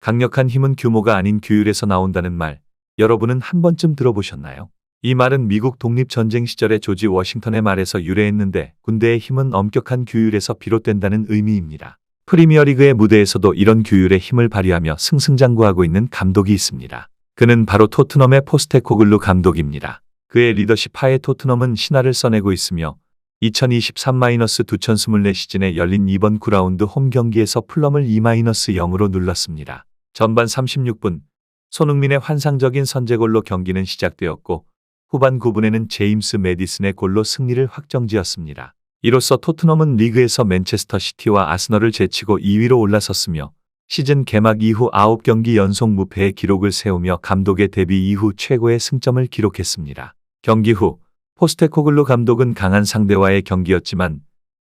강력한 힘은 규모가 아닌 규율에서 나온다는 말, 여러분은 한 번쯤 들어보셨나요? 이 말은 미국 독립전쟁 시절의 조지 워싱턴의 말에서 유래했는데 군대의 힘은 엄격한 규율에서 비롯된다는 의미입니다. 프리미어리그의 무대에서도 이런 규율의 힘을 발휘하며 승승장구하고 있는 감독이 있습니다. 그는 바로 토트넘의 포스테코글루 감독입니다. 그의 리더십 하에 토트넘은 신화를 써내고 있으며 2023-2024 시즌에 열린 이번 9라운드 홈 경기에서 플럼을 2-0으로 눌렀습니다. 전반 36분 손흥민의 환상적인 선제골로 경기는 시작되었고 후반 9분에는 제임스 메디슨의 골로 승리를 확정지었습니다. 이로써 토트넘은 리그에서 맨체스터 시티와 아스널을 제치고 2위로 올라섰으며 시즌 개막 이후 9경기 연속 무패의 기록을 세우며 감독의 데뷔 이후 최고의 승점을 기록했습니다. 경기 후 포스테코글루 감독은 강한 상대와의 경기였지만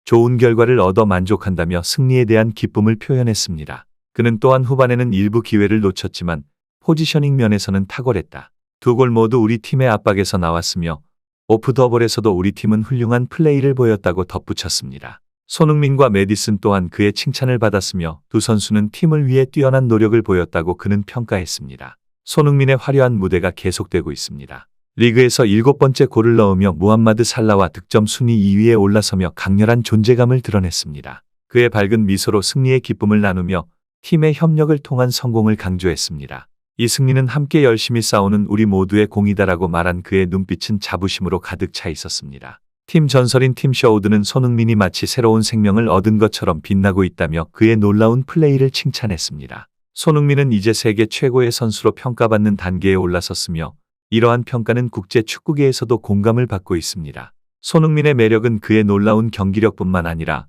좋은 결과를 얻어 만족한다며 승리에 대한 기쁨을 표현했습니다. 그는 또한 후반에는 일부 기회를 놓쳤지만 포지셔닝 면에서는 탁월했다. 두 골 모두 우리 팀의 압박에서 나왔으며 오프 더블에서도 우리 팀은 훌륭한 플레이를 보였다고 덧붙였습니다. 손흥민과 메디슨 또한 그의 칭찬을 받았으며 두 선수는 팀을 위해 뛰어난 노력을 보였다고 그는 평가했습니다. 손흥민의 화려한 무대가 계속되고 있습니다. 리그에서 일곱 번째 골을 넣으며 무함마드 살라와 득점 순위 2위에 올라서며 강렬한 존재감을 드러냈습니다. 그의 밝은 미소로 승리의 기쁨을 나누며 팀의 협력을 통한 성공을 강조했습니다. 이 승리는 함께 열심히 싸우는 우리 모두의 공이다라고 말한 그의 눈빛은 자부심으로 가득 차 있었습니다. 팀 전설인 팀 셔우드는 손흥민이 마치 새로운 생명을 얻은 것처럼 빛나고 있다며 그의 놀라운 플레이를 칭찬했습니다. 손흥민은 이제 세계 최고의 선수로 평가받는 단계에 올라섰으며 이러한 평가는 국제 축구계에서도 공감을 받고 있습니다. 손흥민의 매력은 그의 놀라운 경기력뿐만 아니라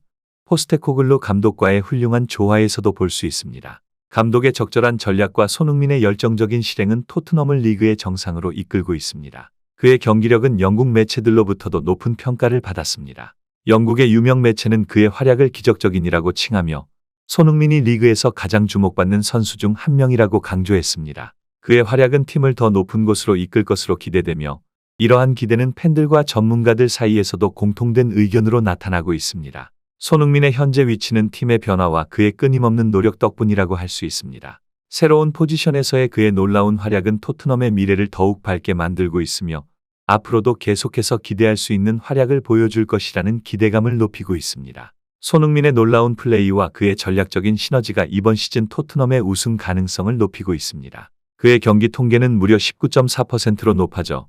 포스테코글루 감독과의 훌륭한 조화에서도 볼 수 있습니다. 감독의 적절한 전략과 손흥민의 열정적인 실행은 토트넘을 리그의 정상으로 이끌고 있습니다. 그의 경기력은 영국 매체들로부터도 높은 평가를 받았습니다. 영국의 유명 매체는 그의 활약을 기적적인이라고 칭하며 손흥민이 리그에서 가장 주목받는 선수 중 한 명이라고 강조했습니다. 그의 활약은 팀을 더 높은 곳으로 이끌 것으로 기대되며 이러한 기대는 팬들과 전문가들 사이에서도 공통된 의견으로 나타나고 있습니다. 손흥민의 현재 위치는 팀의 변화와 그의 끊임없는 노력 덕분이라고 할 수 있습니다. 새로운 포지션에서의 그의 놀라운 활약은 토트넘의 미래를 더욱 밝게 만들고 있으며 앞으로도 계속해서 기대할 수 있는 활약을 보여줄 것이라는 기대감을 높이고 있습니다. 손흥민의 놀라운 플레이와 그의 전략적인 시너지가 이번 시즌 토트넘의 우승 가능성을 높이고 있습니다. 그의 경기 통계는 무려 19.4%로 높아져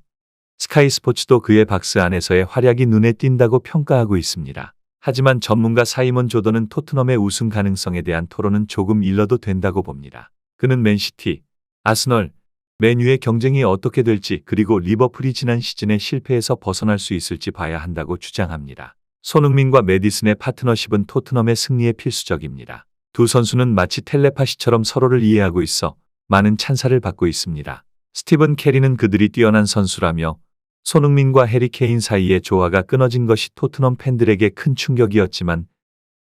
스카이 스포츠도 그의 박스 안에서의 활약이 눈에 띈다고 평가하고 있습니다. 하지만 전문가 사이먼 조던은 토트넘의 우승 가능성에 대한 토론은 조금 일러도 된다고 봅니다. 그는 맨시티, 아스널, 맨유의 경쟁이 어떻게 될지 그리고 리버풀이 지난 시즌의 실패에서 벗어날 수 있을지 봐야 한다고 주장합니다. 손흥민과 메디슨의 파트너십은 토트넘의 승리에 필수적입니다. 두 선수는 마치 텔레파시처럼 서로를 이해하고 있어 많은 찬사를 받고 있습니다. 스티븐 캐리는 그들이 뛰어난 선수라며 손흥민과 해리 케인 사이의 조화가 끊어진 것이 토트넘 팬들에게 큰 충격이었지만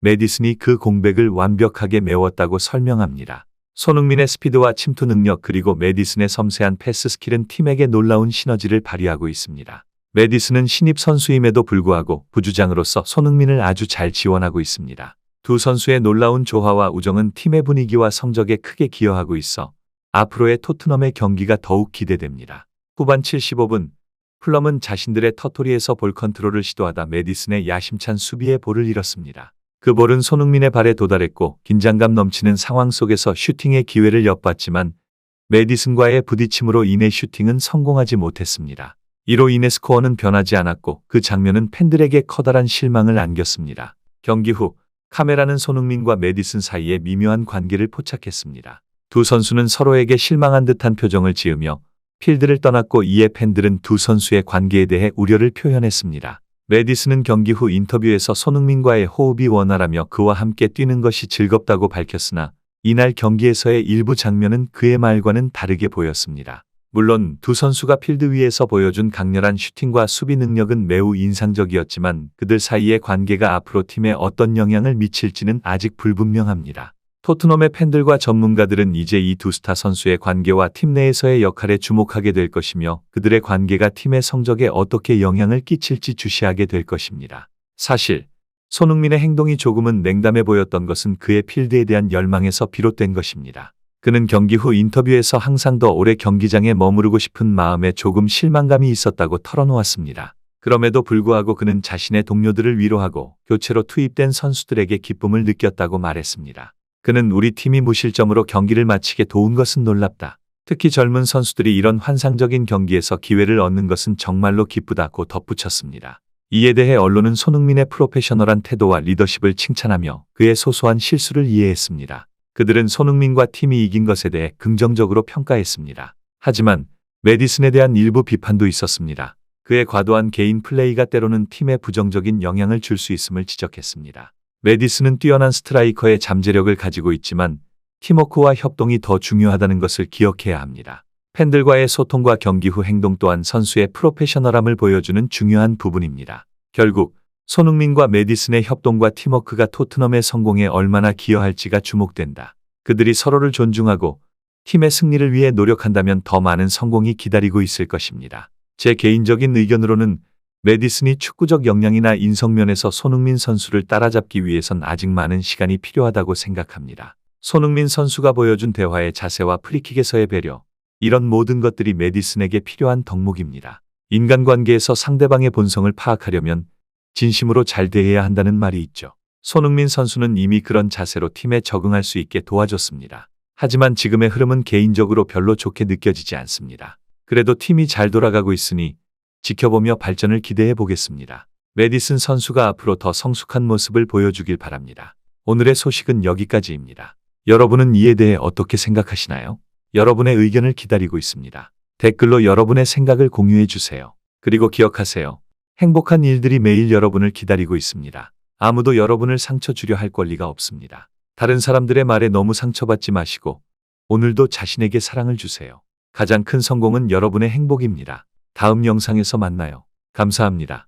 메디슨이 그 공백을 완벽하게 메웠다고 설명합니다. 손흥민의 스피드와 침투 능력 그리고 메디슨의 섬세한 패스 스킬은 팀에게 놀라운 시너지를 발휘하고 있습니다. 메디슨은 신입 선수임에도 불구하고 부주장으로서 손흥민을 아주 잘 지원하고 있습니다. 두 선수의 놀라운 조화와 우정은 팀의 분위기와 성적에 크게 기여하고 있어 앞으로의 토트넘의 경기가 더욱 기대됩니다. 후반 75분 플럼은 자신들의 터토리에서 볼 컨트롤을 시도하다 메디슨의 야심찬 수비에 볼을 잃었습니다. 그 볼은 손흥민의 발에 도달했고 긴장감 넘치는 상황 속에서 슈팅의 기회를 엿봤지만 메디슨과의 부딪힘으로 인해 슈팅은 성공하지 못했습니다. 이로 인해 스코어는 변하지 않았고 그 장면은 팬들에게 커다란 실망을 안겼습니다. 경기 후 카메라는 손흥민과 메디슨 사이의 미묘한 관계를 포착했습니다. 두 선수는 서로에게 실망한 듯한 표정을 지으며 필드를 떠났고 이에 팬들은 두 선수의 관계에 대해 우려를 표현했습니다. 메디슨은 경기 후 인터뷰에서 손흥민과의 호흡이 원활하며 그와 함께 뛰는 것이 즐겁다고 밝혔으나 이날 경기에서의 일부 장면은 그의 말과는 다르게 보였습니다. 물론 두 선수가 필드 위에서 보여준 강렬한 슈팅과 수비 능력은 매우 인상적이었지만 그들 사이의 관계가 앞으로 팀에 어떤 영향을 미칠지는 아직 불분명합니다. 토트넘의 팬들과 전문가들은 이제 이 두 스타 선수의 관계와 팀 내에서의 역할에 주목하게 될 것이며 그들의 관계가 팀의 성적에 어떻게 영향을 끼칠지 주시하게 될 것입니다. 사실 손흥민의 행동이 조금은 냉담해 보였던 것은 그의 필드에 대한 열망에서 비롯된 것입니다. 그는 경기 후 인터뷰에서 항상 더 오래 경기장에 머무르고 싶은 마음에 조금 실망감이 있었다고 털어놓았습니다. 그럼에도 불구하고 그는 자신의 동료들을 위로하고 교체로 투입된 선수들에게 기쁨을 느꼈다고 말했습니다. 그는 우리 팀이 무실점으로 경기를 마치게 도운 것은 놀랍다. 특히 젊은 선수들이 이런 환상적인 경기에서 기회를 얻는 것은 정말로 기쁘다고 덧붙였습니다. 이에 대해 언론은 손흥민의 프로페셔널한 태도와 리더십을 칭찬하며 그의 소소한 실수를 이해했습니다. 그들은 손흥민과 팀이 이긴 것에 대해 긍정적으로 평가했습니다. 하지만 메디슨에 대한 일부 비판도 있었습니다. 그의 과도한 개인 플레이가 때로는 팀에 부정적인 영향을 줄 수 있음을 지적했습니다. 메디슨은 뛰어난 스트라이커의 잠재력을 가지고 있지만 팀워크와 협동이 더 중요하다는 것을 기억해야 합니다. 팬들과의 소통과 경기 후 행동 또한 선수의 프로페셔널함을 보여주는 중요한 부분입니다. 결국 손흥민과 메디슨의 협동과 팀워크가 토트넘의 성공에 얼마나 기여할지가 주목된다. 그들이 서로를 존중하고 팀의 승리를 위해 노력한다면 더 많은 성공이 기다리고 있을 것입니다. 제 개인적인 의견으로는 메디슨이 축구적 역량이나 인성면에서 손흥민 선수를 따라잡기 위해선 아직 많은 시간이 필요하다고 생각합니다. 손흥민 선수가 보여준 대화의 자세와 프리킥에서의 배려, 이런 모든 것들이 메디슨에게 필요한 덕목입니다. 인간관계에서 상대방의 본성을 파악하려면 진심으로 잘 대해야 한다는 말이 있죠. 손흥민 선수는 이미 그런 자세로 팀에 적응할 수 있게 도와줬습니다. 하지만 지금의 흐름은 개인적으로 별로 좋게 느껴지지 않습니다. 그래도 팀이 잘 돌아가고 있으니 지켜보며 발전을 기대해 보겠습니다. 메디슨 선수가 앞으로 더 성숙한 모습을 보여주길 바랍니다. 오늘의 소식은 여기까지입니다. 여러분은 이에 대해 어떻게 생각하시나요? 여러분의 의견을 기다리고 있습니다. 댓글로 여러분의 생각을 공유해 주세요. 그리고 기억하세요. 행복한 일들이 매일 여러분을 기다리고 있습니다. 아무도 여러분을 상처 주려 할 권리가 없습니다. 다른 사람들의 말에 너무 상처받지 마시고 오늘도 자신에게 사랑을 주세요. 가장 큰 성공은 여러분의 행복입니다. 다음 영상에서 만나요. 감사합니다.